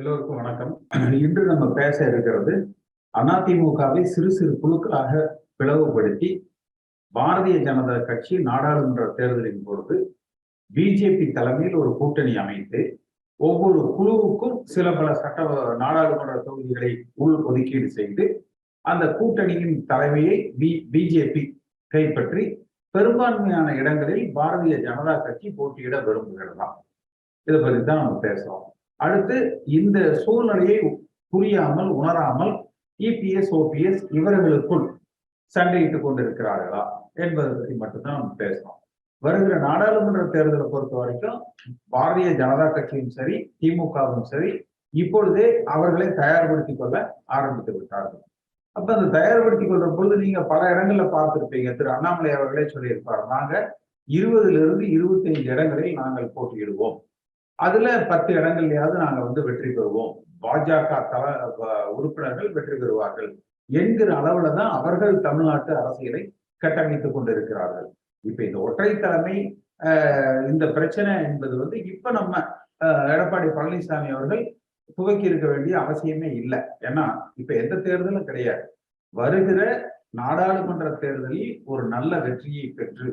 எல்லோருக்கும் வணக்கம். இன்று நம்ம பேச இருக்கிறது அதிமுகவை சிறு சிறு குழுக்களாக பிளவுபடுத்தி பாரதிய ஜனதா கட்சி நாடாளுமன்ற தேர்தலின் பொழுது பிஜேபி தலைமையில் ஒரு கூட்டணி அமைத்து ஒவ்வொரு குழுவுக்கும் சில பல சட்ட நாடாளுமன்ற தொகுதிகளை உள் ஒதுக்கீடு செய்து அந்த கூட்டணியின் தலைமையை பி பிஜேபி கைப்பற்றி பெரும்பான்மையான இடங்களில் பாரதிய ஜனதா கட்சி போட்டியிட விரும்புகிறதாம் இதை பற்றி தான் நம்ம பேசுவோம் அடுத்து இந்த சூழ்நிலையை புரியாமல் உணராமல் இபிஎஸ் ஓபிஎஸ் இவர்களுக்குள் சண்டையிட்டுக் கொண்டிருக்கிறார்களா என்பதை பற்றி மட்டும்தான் நம்ம பேசணும். வருகிற நாடாளுமன்ற தேர்தலை பொறுத்த வரைக்கும் பாரதிய ஜனதா கட்சியும் சரி திமுகவும் சரி இப்பொழுதே அவர்களை தயார்படுத்திக் கொள்ள ஆரம்பித்து விட்டார்கள். அப்ப அந்த தயார்படுத்திக் கொள்ற பொழுது நீங்க பல இடங்கள்ல பார்த்திருப்பீங்க. திரு அண்ணாமலை அவர்களே சொல்லியிருப்பார் நாங்க இருபதுல இருந்து இருபத்தி ஐந்து இடங்களில் நாங்கள் போட்டியிடுவோம். அதுல பத்து இடங்கள்லயாவது நாங்க வந்து வெற்றி பெறுவோம். பாஜக தல உறுப்பினர்கள் வெற்றி பெறுவார்கள் என்கிற அளவுல தான் அவர்கள் தமிழ்நாட்டு அரசியலை கட்டமைத்துக் கொண்டிருக்கிறார்கள். இப்ப இந்த ஒற்றை தலைமை இந்த பிரச்சனை என்பது வந்து இப்ப நம்ம எடப்பாடி பழனிசாமி அவர்கள் துவக்கி இருக்க வேண்டிய அவசியமே இல்லை. ஏன்னா இப்ப எந்த தேர்தலும் கிடையாது. வருகிற நாடாளுமன்ற தேர்தலில் ஒரு நல்ல வெற்றியை பெற்று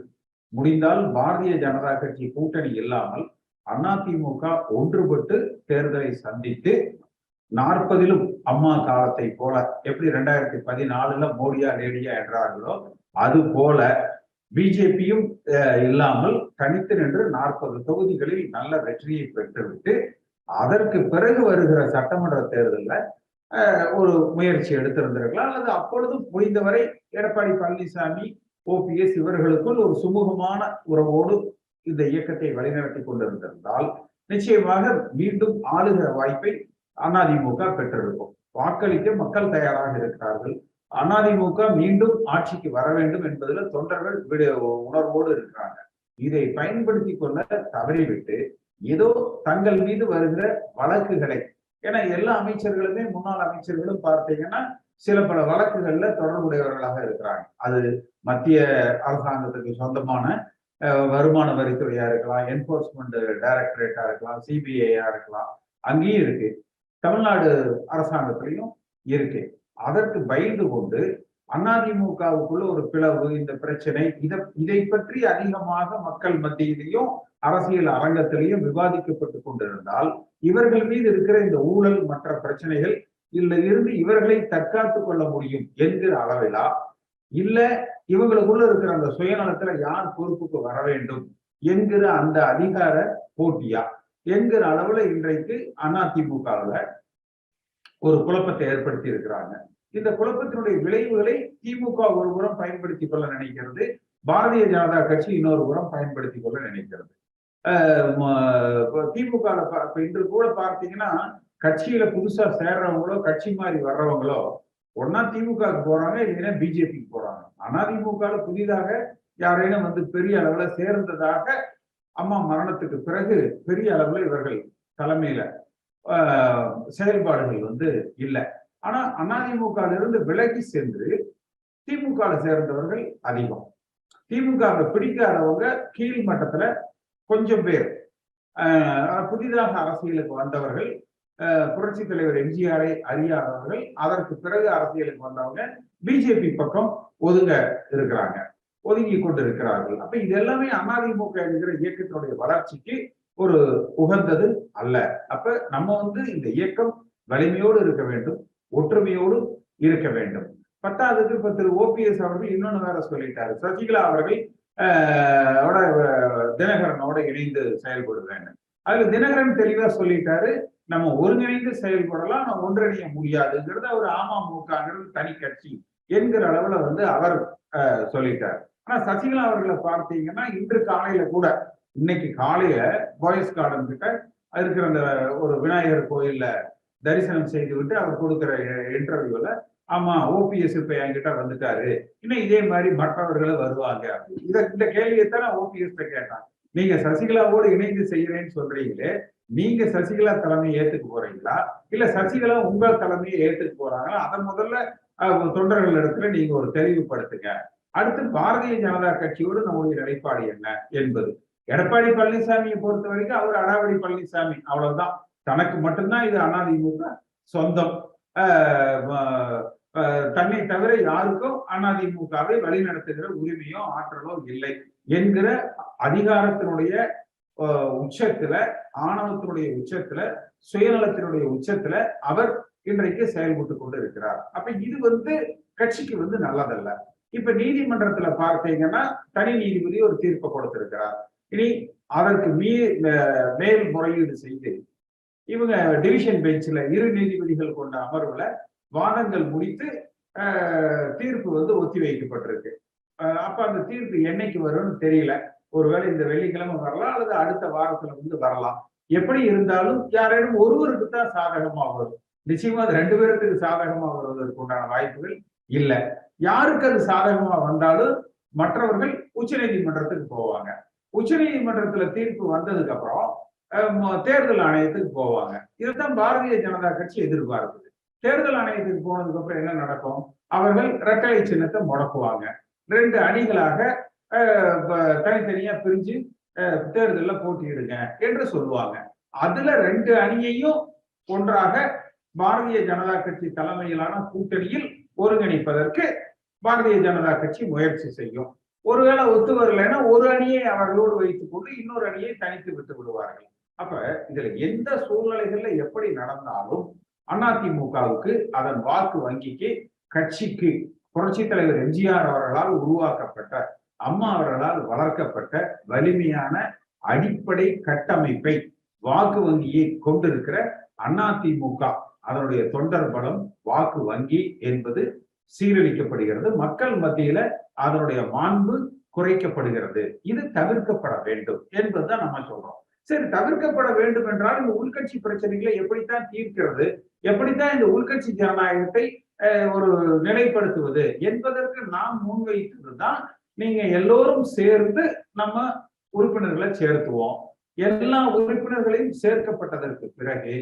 முடிந்தால் பாரதிய ஜனதா கட்சி கூட்டணி இல்லாமல் அதிமுக ஒன்றுபட்டு தேர்தலை சந்தித்து நாற்பதிலும் அம்மா காலத்தை போல எப்படி ரெண்டாயிரத்தி பதினாலுல மோடியா லேடியா என்றார்களோ அது போல பிஜேபியும் இல்லாமல் தனித்து நின்று நாற்பது தொகுதிகளில் நல்ல வெற்றியை பெற்றுவிட்டு அதற்கு பிறகு வருகிற சட்டமன்ற தேர்தலில் ஒரு முயற்சி எடுத்திருந்திருக்கலாம். அல்லது அப்பொழுதும் முடிந்தவரை எடப்பாடி பழனிசாமி ஓபிஎஸ் இவர்களுக்குள் ஒரு சுமூகமான உறவோடு இந்த இயக்கத்தை வழிநடத்தி கொண்டிருந்திருந்தால் நிச்சயமாக மீண்டும் ஆளுகிற வாய்ப்பை அதிமுக பெற்றிருக்கும். வாக்களிக்க மக்கள் தயாராக இருக்கிறார்கள். அதிமுக மீண்டும் ஆட்சிக்கு வர வேண்டும் என்பதில் தொண்டர்கள் உணர்வோடு இருக்கிறாங்க. இதை பயன்படுத்தி கொள்ள தவறிவிட்டு ஏதோ தங்கள் மீது வருகிற வழக்குகளை ஏன்னா எல்லா அமைச்சர்களுமே முன்னாள் அமைச்சர்களும் பார்த்தீங்கன்னா சில பல வழக்குகள்ல தொடர்புடையவர்களாக இருக்கிறாங்க. அது மத்திய அரசாங்கத்துக்கு சொந்தமான வருமான வரித்துறையா இருக்கலாம் என்போர்ஸ்மெண்ட் டைரக்டரேட்டா இருக்கலாம் சிபிஐயா இருக்கலாம் அங்கேயும் இருக்கு. தமிழ்நாடு அரசாங்கத்திலையும் இருக்கு. அதற்கு பயந்து கொண்டு அதிமுகவுக்குள்ள ஒரு பிளவு இந்த பிரச்சனை இதை இதை பற்றி அதிகமாக மக்கள் மத்தியிலையும் அரசியல் அரங்கத்திலையும் விவாதிக்கப்பட்டு கொண்டிருந்தால் இவர்கள் மீது இருக்கிற இந்த ஊழல் மற்ற பிரச்சனைகள் இல்ல இருந்து இவர்களை தற்காத்துக் கொள்ள முடியும் என்கிற அளவிலா இல்ல இவங்களுக்குள்ள இருக்கிற அந்த சுயநலத்துல யார் பொறுப்புக்கு வர வேண்டும் என்கிற அந்த அதிகார போட்டியா? என்கிற அளவுல இன்றைக்கு அதிமுகவில் ஒரு குழப்பத்தை ஏற்படுத்தி இருக்கிறாங்க. இந்த குழப்பத்தினுடைய விளைவுகளை திமுக ஒரு புறம் பயன்படுத்தி கொள்ள நினைக்கிறது. பாரதிய ஜனதா கட்சி இன்னொரு புறம் பயன்படுத்தி கொள்ள நினைக்கிறது. திமுக இன்று கூட பார்த்தீங்கன்னா கட்சியில புதுசா சேர்றவங்களோ கட்சி மாதிரி வர்றவங்களோ ஒன்னா திமுக போறாங்க இல்லைன்னா பிஜேபிக்கு போறாங்க. அதிமுக புதிதாக யாரேனும் வந்து பெரிய அளவுல சேர்ந்ததாக அம்மா மரணத்துக்கு பிறகு பெரிய அளவுல இவர்கள் தலைமையில செயல்பாடுகள் வந்து இல்லை. ஆனா அதிமுக இருந்து விலகி சென்று திமுக சேர்ந்தவர்கள் அதிகம். திமுக பிடிக்காதவங்க கீழ் மட்டத்துல கொஞ்சம் பேர். புதிதாக அரசியலுக்கு வந்தவர்கள் புரட்சி தலைவர் எம்ஜிஆரை அறியாதவர்கள் அதற்கு பிறகு அரசியலுக்கு வந்தவங்க பிஜேபி பக்கம் ஒதுங்க இருக்கிறாங்க ஒதுங்கி கொண்டு இருக்கிறார்கள் அப்ப இது எல்லாமே அதிமுக என்கிற இயக்கத்தினுடைய வளர்ச்சிக்கு ஒரு உகந்தது அல்ல. அப்ப நம்ம வந்து இந்த இயக்கம் வலிமையோடு இருக்க வேண்டும் ஒற்றுமையோடு இருக்க வேண்டும். பத்தாவதுக்கு இப்ப திரு. ஓபிஎஸ் அவர்கள் இன்னொன்னு வேற சொல்லிட்டாரு. சசிகலா அவர்கள் தினகரனோட இணைந்து செயல்படுவேன் அதுல தினகரன் தெளிவா சொல்லிட்டாரு நம்ம ஒருங்கிணைந்து செயல்படலாம் நம்ம ஒன்றிணைய முடியாதுங்கிறது அவர் அமமுகங்கிறது தனி கட்சி என்கிற அளவுல வந்து அவர் சொல்லிட்டார். ஆனா சசிகலா அவர்களை பார்த்தீங்கன்னா இன்று காலையில கூட இன்னைக்கு காலையில பாய்ஸ் கார்டன் கிட்ட இருக்கிற அந்த ஒரு விநாயகர் கோயில்ல தரிசனம் செய்து விட்டு அவர் கொடுக்குற இன்டர்வியூல ஆமா ஓபிஎஸ் இப்ப என்கிட்ட வந்துட்டாரு. இன்னும் இதே மாதிரி மற்றவர்களும் வருவாங்க இதை இந்த கேள்வியைத்தான் ஓபிஎஸ் கேட்டான். நீங்க சசிகலாவோடு இணைந்து செய்யறேன்னு சொல்றீங்களே நீங்க சசிகலா தலைமையை ஏத்துக்கு போறீங்களா? இல்ல சசிகலா உங்கள் தலைமையை ஏத்துக்கு போறாங்களா? அதை முதல்ல தொண்டர்கள் இடத்துல நீங்க ஒரு தெளிவுபடுத்துங்க அடுத்து பாரதிய ஜனதா கட்சியோடு நம்முடைய நிலைப்பாடு என்ன என்பது. எடப்பாடி பழனிசாமியை பொறுத்த வரைக்கும் அவர் அடாவடி பழனிசாமி அவ்வளவுதான். தனக்கு மட்டும்தான் இது அதிமுக சொந்தம். ஆஹ் தன்னை தவிர யாருக்கும் அதிமுகவை வழிநடத்துகிற உரிமையோ ஆற்றலோ இல்லை என்கிற அதிகாரத்தினுடைய உச்சத்துல ஆணவத்தினுடைய உச்சத்துல சுயநலத்தினுடைய உச்சத்துல அவர் இன்றைக்கு செயல்பட்டு கொண்டு இருக்கிறார் அப்ப இது வந்து கட்சிக்கு வந்து நல்லதல்ல. இப்ப நீதிமன்றத்துல பார்த்தீங்கன்னா தனி நீதிபதி ஒரு தீர்ப்பை கொடுத்திருக்கிறார். இனி அதற்கு மீ மேல் முறையீடு செய்து இவங்க டிவிஷன் பெஞ்சில் இரு நீதிபதிகள் கொண்ட அமர்வுல வாதங்கள் முடித்து தீர்ப்பு வந்து ஒத்தி வைக்கப்பட்டிருக்கு. அப்ப அந்த தீர்ப்பு என்னைக்கு வரும்னு தெரியல. ஒருவேளை இந்த வெள்ளிக்கிழமை வரலாம் அல்லது அடுத்த வாரத்துல வந்து வரலாம். எப்படி இருந்தாலும் யாரேனும் ஒருவருக்கு தான் சாதகமாக வரும். நிச்சயமா அது ரெண்டு பேருக்கு சாதகமாக வருவதற்கு உண்டான வாய்ப்புகள் இல்லை. யாருக்கு அது சாதகமா வந்தாலும் மற்றவர்கள் உச்சநீதிமன்றத்துக்கு போவாங்க. உச்சநீதிமன்றத்துல தீர்ப்பு வந்ததுக்கு அப்புறம் தேர்தல் ஆணையத்துக்கு போவாங்க. இதுதான் பாரதிய ஜனதா கட்சி எதிர்பார்க்குது. தேர்தல் ஆணையத்துக்கு போனதுக்கு அப்புறம் என்ன நடக்கும்? அவர்கள் இரட்டை சின்னத்தை முடக்குவாங்க. ரெண்டு அணிகளாக தனித்தனியா பிரிஞ்சு தேர்தலில் போட்டியிடுங்க என்று சொல்லுவாங்க. அதுல ரெண்டு அணியையும் ஒன்றாக பாரதிய ஜனதா கட்சி தலைமையிலான கூட்டணியில் ஒருங்கிணைப்பதற்கு பாரதிய ஜனதா கட்சி முயற்சி செய்யும். ஒருவேளை ஒத்து வரலைன்னா ஒரு அணியை அவர்களோடு வைத்துக் கொண்டு இன்னொரு அணியை தனித்து விட்டு விடுவார்கள். அப்ப இதுல எந்த சூழ்நிலைகள்ல எப்படி நடந்தாலும் அதிமுகவுக்கு அதன் வாக்கு வங்கிக்கு கட்சிக்கு புரட்சி தலைவர் எம்ஜிஆர் அவர்களால் உருவாக்கப்பட்ட அம்மா அவர்களால் வளர்க்கப்பட்ட வலிமையான அடிப்படை கட்டமைப்பை வாக்கு வங்கியை கொண்டிருக்கிற அதிமுக. அதனுடைய தொண்டர் பலம் வாக்கு வங்கி என்பது சீரழிக்கப்படுகிறது. மக்கள் மத்தியில அதனுடைய மாண்பு குறைக்கப்படுகிறது. இது தவிர்க்கப்பட வேண்டும் என்பதுதான் நம்ம சொல்றோம். சரி தவிர்க்கப்பட வேண்டும் என்றால் இந்த உள்கட்சி பிரச்சனைகளை எப்படித்தான் தீர்க்கிறது? எப்படித்தான் இந்த உள்கட்சி ஜனநாயகத்தை அஹ், ஒரு நிலைப்படுத்துவது என்பதற்கு நாம் முன்வைத்ததுதான் நீங்க எல்லோரும் சேர்ந்து நம்ம உறுப்பினர்களை சேர்த்துவோம். எல்லா உறுப்பினர்களையும் சேர்க்கப்பட்டதற்கு பிறகு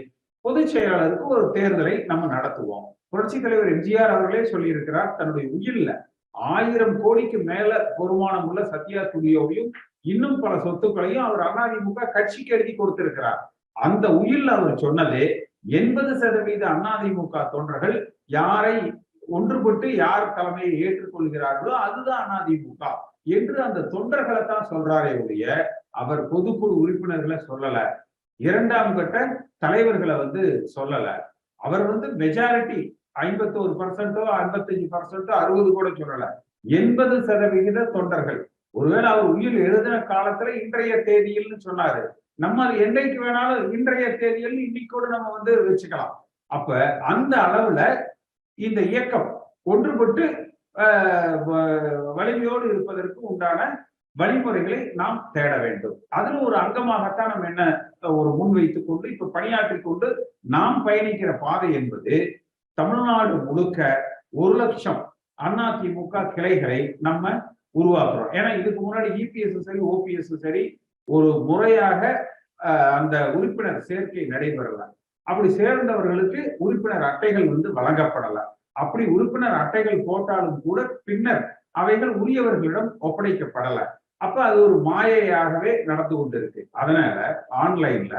பொதுச் செயலாளருக்கு ஒரு தேர்தலை நம்ம நடத்துவோம். புரட்சி தலைவர் எம்ஜிஆர் அவர்களே சொல்லியிருக்கிறார் தன்னுடைய உயில்ல ஆயிரம் கோடிக்கு மேல வருமானம் உள்ள சத்யா ஸ்டுடியோவையும் இன்னும் பல சொத்துக்களையும் அவர் அதிமுக கட்சிக்கு எழுதி கொடுத்திருக்கிறார். அந்த உயிர்ல அவர் சொன்னது எண்பது சதவீத அதிமுக தொண்டர்கள் யாரை ஒன்றுபட்டு யார் தலைமையை ஏற்றுக்கொள்கிறார்களோ அதுதான் அதிமுக என்று அந்த தொண்டர்களை தான் சொல்றாரே ஒழிய அவர் பொதுக்குழு உறுப்பினர்களை சொல்லல. இரண்டாம் கட்ட தலைவர்களை வந்து சொல்லல. அவர் வந்து மெஜாரிட்டி ஐம்பத்தோரு பர்சன்டோ ஐம்பத்தஞ்சு பர்சன்டோ அறுபது கூட சொல்லல. எண்பது சதவிகித தொண்டர்கள். ஒருவேளை அவர் உயிர் எழுதின காலத்துல இன்றைய தேதியில்னு சொன்னாரு. நம்ம அது என்னைக்கு வேணாலும் இன்றைய தேதியில் இன்னைக்கோடு நம்ம வந்து வச்சுக்கலாம். அப்ப அந்த அளவுல இந்த இயக்கம் ஒன்றுபட்டு வ- வலிமையோடு இருப்பதற்கு உண்டான வழிமுறைகளை நாம் தேட வேண்டும். அதுல ஒரு அங்கமாகத்தான் நம்ம என்ன ஒரு முன்வைத்துக் கொண்டு இப்ப பணியாற்றி கொண்டு நாம் பயணிக்கிற பாதை என்பது தமிழ்நாடு முழுக்க ஒரு லட்சம் அதிமுக கிளைகளை நம்ம உருவாக்குறோம். ஏன்னா இதுக்கு முன்னாடி இபிஎஸ் சரி ஓபிஎஸ் சரி ஒரு முறையாக அந்த உறுப்பினர் சேர்க்கை நடைபெறலாம் அப்படி சேர்ந்தவர்களுக்கு உறுப்பினர் அட்டைகள் வந்து வழங்கப்படலாம் அப்படி உறுப்பினர் அட்டைகள் போட்டாலும் கூட பின்னர் அவைகள் உரியவர்களிடம் ஒப்படைக்கப்படல. அப்ப அது ஒரு மாயையாகவே நடந்து கொண்டிருக்கு. அதனால ஆன்லைன்ல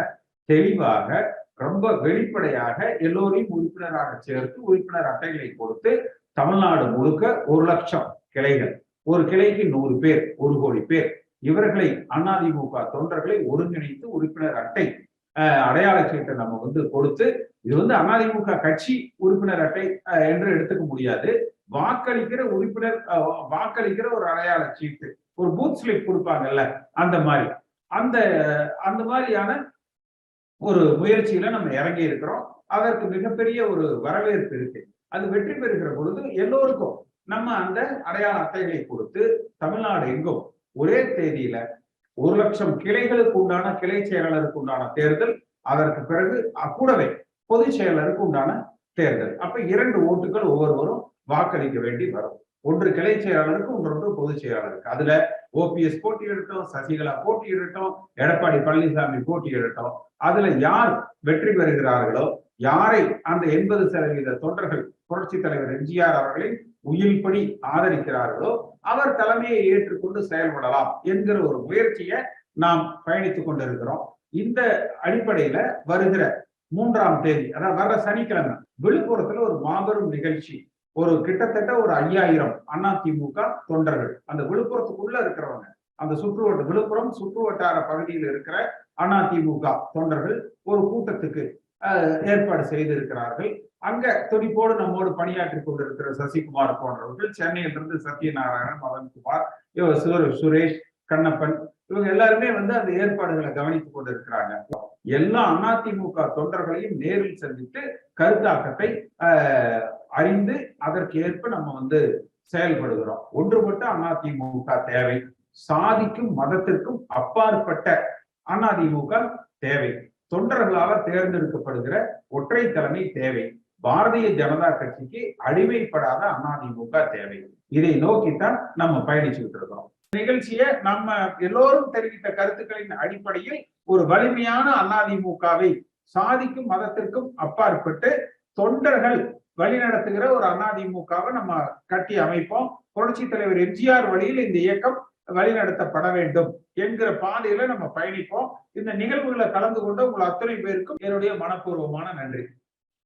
தெளிவாக ரொம்ப வெளிப்படையாக எல்லோரையும் உறுப்பினராக சேர்த்து உறுப்பினர் அட்டைகளை கொடுத்து தமிழ்நாடு முழுக்க ஒரு லட்சம் கிளைகள் ஒரு கிளைக்கு நூறு பேர் ஒரு கோடி பேர். இவர்களை அதிமுக தொண்டர்களை ஒருங்கிணைத்து உறுப்பினர் அட்டை அடையாள சீட்டை நம்ம வந்து கொடுத்து இது வந்து அதிமுக கட்சி உறுப்பினர் அட்டை என்று எடுத்துக்க முடியாது. வாக்களிக்கிற உறுப்பினர் வாக்களிக்கிற ஒரு அடையாள சீட்டு ஒரு பூத் ஸ்லிப் கொடுப்பாங்கல்ல அந்த மாதிரி. அந்த அந்த மாதிரியான ஒரு முயற்சியில நம்ம இறங்கி இருக்கிறோம். அதற்கு மிகப்பெரிய ஒரு வரவேற்பு இருக்கு. அது வெற்றி பெறுகிற பொழுது எல்லோருக்கும் நம்ம அந்த அடையாள அட்டைகளை கொடுத்து தமிழ்நாடு எங்கும் ஒரே தேதியில ஒரு லட்சம் கிளைகளுக்கு உண்டான கிளை செயலாளருக்கு உண்டான தேர்தல் அதற்கு பிறகு கூடவே பொதுச் செயலருக்கு உண்டான தேர்தல். அப்ப இரண்டு ஓட்டுகள் ஒவ்வொருவரும் வாக்களிக்க வேண்டி வரும். ஒன்று கிளை செயலாளருக்கு ஒன்று பொதுச் செயலாளருக்கு. அதுல ஓபிஎஸ் போட்டியிடட்டும் சசிகலா போட்டியிடட்டும் எடப்பாடி பழனிசாமி போட்டியிடட்டும். அதுல யார் வெற்றி பெறுகிறார்களோ யாரை அந்த எண்பது சதவீத தொண்டர்கள் புரட்சி தலைவர் எம்ஜிஆர் அவர்களின் உயில்படி ஆதரிக்கிறார்களோ அவர் தலைமையை ஏற்றுக்கொண்டு செயல்படலாம் என்கிற ஒரு முயற்சியை நாம் பயணித்துக் கொண்டிருக்கிறோம். இந்த அடிப்படையில வருகிற மூன்றாம் தேதி அதாவது வர்ற சனிக்கிழமை விழுப்புரத்துல ஒரு மாபெரும் நிகழ்ச்சி. ஒரு கிட்டத்தட்ட ஒரு ஐயாயிரம் அதிமுக தொண்டர்கள். அந்த விழுப்புரத்துக்குள்ள இருக்கிறவங்க. அந்த சுற்றுவட்ட விழுப்புரம் சுற்றுவட்டார பகுதியில் இருக்கிற அதிமுக தொண்டர்கள் ஒரு கூட்டத்துக்கு ஏற்பாடு செய்திருக்கிறார்கள். அங்க துடிப்போடு நம்மோடு பணியாற்றி கொண்டிருக்கிற சசிகுமார் போன்றவர்கள் சென்னையிலிருந்து சத்யநாராயணன் மதன்குமார் இவர் சுரேஷ் கண்ணப்பன் இவங்க எல்லாருமே வந்து அந்த ஏற்பாடுகளை கவனித்துக் கொண்டிருக்கிறாங்க. எல்லா அதிமுக தொண்டர்களையும் நேரில் சந்தித்து கருத்தாக்கத்தை அறிந்து அதற்கு ஏற்ப நம்ம வந்து செயல்படுகிறோம். ஒன்றுபட்ட அதிமுக தேவை. சாதிக்கும் மதத்திற்கும் அப்பாற்பட்ட அதிமுக தேவை. தொண்டர்களால தேர்ந்தெடுக்கப்படுகிற ஒற்றை தலைமை தேவை. பாரதிய ஜனதா கட்சிக்கு அடிமைப்படாத அதிமுக தேவை. இதை நோக்கித்தான் நம்ம பயணிச்சுக்கிட்டு இருக்கிறோம் நிகழ்ச்சியை நம்ம எல்லோரும் தெரிவித்த கருத்துக்களின் அடிப்படையில் ஒரு வலிமையான அதிமுகவை சாதிக்கும் மதத்திற்கும் அப்பாற்பட்டு தொண்டர்கள் வழிநடத்துகிற ஒரு அதிமுகவை நம்ம கட்டி அமைப்போம். புரட்சி தலைவர் எம்ஜிஆர் வழியில் இந்த இயக்கம் வழிநடத்தப்பட வேண்டும் என்கிற பாதையில நம்ம பயணிப்போம். இந்த நிகழ்வுகளை கலந்து கொண்டு உங்கள் அத்தனை பேருக்கும் என்னுடைய மனப்பூர்வமான நன்றி.